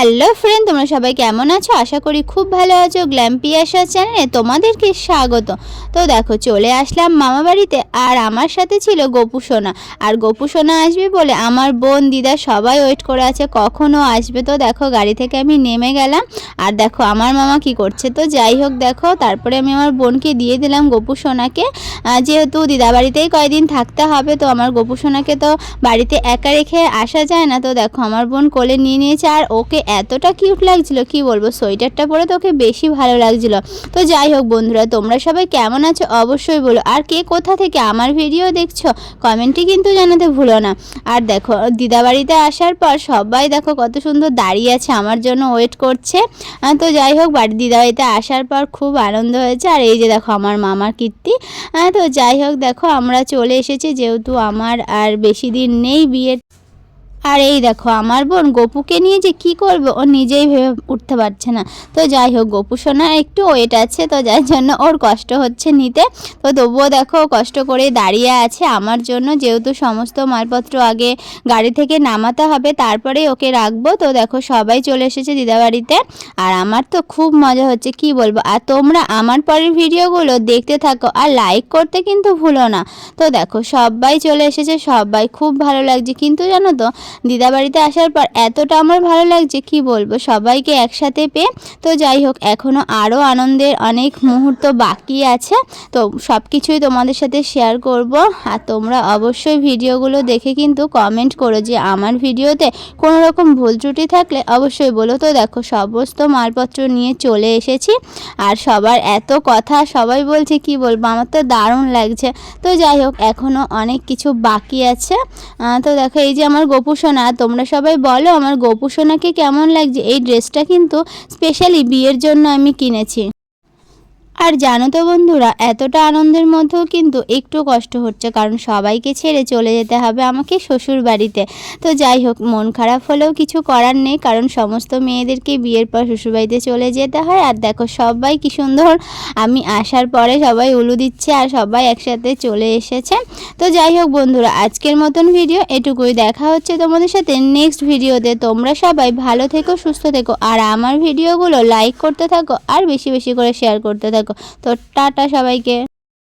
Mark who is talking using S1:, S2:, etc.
S1: Hello friend, তোমরা সবাই কেমন আছো? আশা করি খুব ভালো আছো। গ্ল্যাম্পিয়াসা চ্যানেলে তোমাদেরকে স্বাগত। তো দেখো, চলে আসলাম মামা বাড়িতে আর আমার সাথে ছিল গোপু সোনা। আর গোপু সোনা আসবে বলে আমার বোন, দিদা সবাই ওয়েট করে আছে কখনও আসবে? তো দেখো, গাড়ি থেকে আমি নেমে গেলাম। আর দেখো, আমার মামা কি করছে? তো যাই হোক, দেখো, তারপরে আমি আমার বোনকে দিয়ে দিলাম গোপু সোনাকে। যেহেতু দিদা বাড়িতেই কয়দিন থাকতে হবে, তো আমার গোপু সোনাকে তো বাড়িতে একা রেখে আসা যায় না। তো দেখো, আমার বোন কোলে নিয়ে নিয়েছে আর ওকে এতটা কিউট লাগছিল, কি বলব? সোয়েটারটা পরে তো ওকে বেশি ভালো লাগছিল। তো যাই হোক বন্ধুরা, তোমরা সবাই কেমন আছো অবশ্যই বলো। আর কে কোথা থেকে আমার ভিডিও দেখছ কমেন্টে কিন্তু জানাতে ভুলো না। আর দেখো, দিদাবাড়িতে আসার পর সবাই দেখো কত সুন্দর দাঁড়িয়ে আছে, আমার জন্য ওয়েট করছে। তো যাই হোক, বাড়ি, দিদাবাড়িতে আসার পর খুব আনন্দ হয়েছে। আর এই যে দেখো, আমার মামার কীর্তি। তো যাই হোক, দেখো, আমরা চলে এসেছি, যেহেতু আমার আর বেশি দিন নেই বিয়ের। আর এই দেখো, আমার বোন গপুকে নিয়ে যে কি করবে, ও নিজেই ভেবে উঠতে পারছে না। তো যাই হোক, গপু সোনার একটু ওয়েট আছে, তো যার জন্য ওর কষ্ট হচ্ছে নিতে। তো তবুও দেখো কষ্ট করে দাঁড়িয়ে আছে আমার জন্য। যেহেতু সমস্ত মালপত্র আগে গাড়ি থেকে নামাতে হবে তারপরে ওকে রাখব। তো দেখো, সবাই চলে এসেছে দিদাবাড়িতে। আর আমার তো খুব মজা হচ্ছে, কি বলব? আর তোমরা আমার পরের ভিডিওগুলো দেখতে থাকো আর লাইক করতে কিন্তু ভুলো না। তো দেখো, সবাই চলে এসেছে, সবাই খুব ভালো লাগছে। কিন্তু জানো তো দিদা বাড়িতে আসার পর এতটা আমার ভালো লাগছে, কি বলব? সবাইকে একসাথে পেয়ে তো যাই হোক এখনও আরও আনন্দের অনেক মুহূর্ত বাকি আছে। তো সব কিছুই তোমাদের সাথে শেয়ার করব। আর তোমরা অবশ্যই ভিডিওগুলো দেখে কিন্তু কমেন্ট করো যে আমার ভিডিওতে কোনো রকম ভুল ত্রুটি থাকলে অবশ্যই বলো। তো দেখো, সমস্ত মালপত্র নিয়ে চলে এসেছি। আর সবার এত কথা সবাই বলছে, কি বলব? আমার তো দারুণ লাগছে। তো যাই হোক এখনও অনেক কিছু বাকি আছে। তো দেখো, এই যে আমার গোপু সোনা তোমরা সবাই বলো আমার গোপুসোনাকে কেমন লাগছে? এই ড্রেসটা কিন্তু স্পেশালি বিয়ের জন্য আমি কিনেছি। আর জানো তো বন্ধুরা, এতটা আনন্দের মধ্যেও কিন্তু একটু কষ্ট হচ্ছে, কারণ সবাইকে ছেড়ে চলে যেতে হবে আমাকে শ্বশুর বাড়িতে তো যাই হোক, মন খারাপ হলেও কিছু করার নেই, কারণ সমস্ত মেয়েদেরকে বিয়ের পর শ্বশুর বাড়িতে চলে যেতে হয়। আর দেখো, সবাই কি সুন্দর, আমি আসার পরে সবাই উলু দিচ্ছে আর সবাই একসাথে চলে এসেছে। তো যাই হোক বন্ধুরা, আজকের মতন ভিডিও এটুকুই। দেখা হচ্ছে তোমাদের সাথে নেক্সট ভিডিওতে। তোমরা সবাই ভালো থেকো, সুস্থ থেকো। আর আমার ভিডিওগুলো লাইক করতে থাকো আর বেশি বেশি করে শেয়ার করতে থাকো। তো টাটা সবাইকে।